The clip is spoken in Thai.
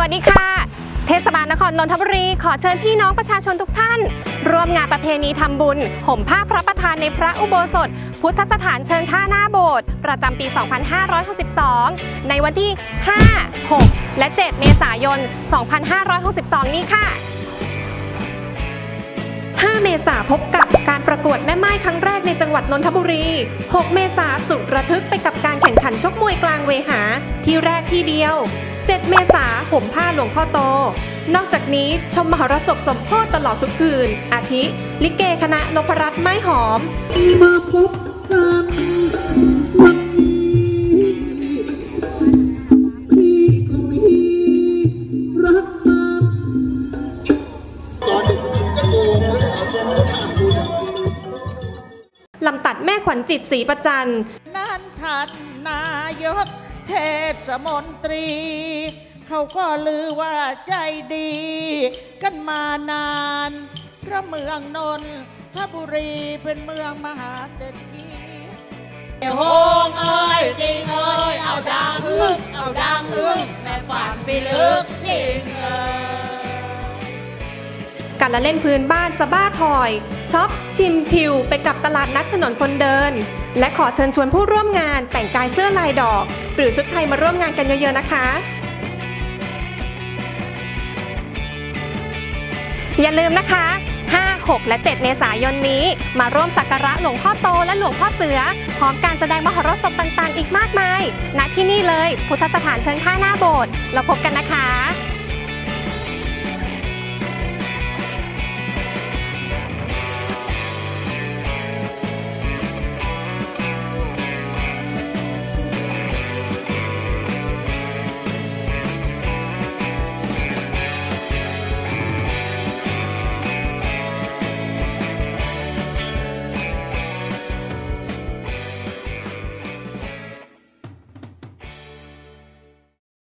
วัสดีค่ะ เทศบาลนครนนทบุรีขอเชิญพี่น้องประชาชนทุกท่าน ร่วมงานประเพณีทำบุญ ห่มผ้าพระประธานในพระอุโบสถ พุทธสถานเชิงท่าหน้าโบสถ์ประจำปี 2562 ในวันที่ 5 6 และ 7 เมษายน 2562 นี้ค่ะ 5 เมษาพบกับการประกวดแม่ไม้ครั้งแรกในจังหวัดนนทบุรี 6 เมษาสุดระทึกไปกับการแข่งขันชกมวยกลางเวหา ที่แรกที่เดียว 7 เมษาห่มผ้าหลวงพ่อโต นอกจากนี้ชมมหรสพสมโพธตลอดทุกคืน อาทิ ลิเกคณะนพรัตน์ไม้หอม มาพบกันวันนี้พี่ก็มีรักมันลำตัดแม่ขวัญจิตศรีประจัน นั้นท่านนายก เทศมนตรี เขาก็ลือว่าใจดี กันมานานพระเมืองนนทบุรีเป็นเมืองมหาเศรษฐีโฮงเอ้ยจริงเอ้ย การละเล่นพื้นบ้านสบ้าทอยช็อปชิมชิลไปกับตลาดนัดถนนคนเดิน และขอเชิญชวนผู้ร่วมงานแต่งกายเสื้อลายดอก หรือชุดไทยมาร่วมงานกันเยอะๆนะคะ อย่าลืมนะคะ 5 6 และ 7 เมษายนนี้ มาร่วมสักการะหลวงพ่อโตและหลวงพ่อเสือ พร้อมการแสดงมหรสพต่างๆ อีกมากมายณที่นี่เลย พุทธสถานเชิงท่าหน้าโบสถ์เราพบกันนะคะ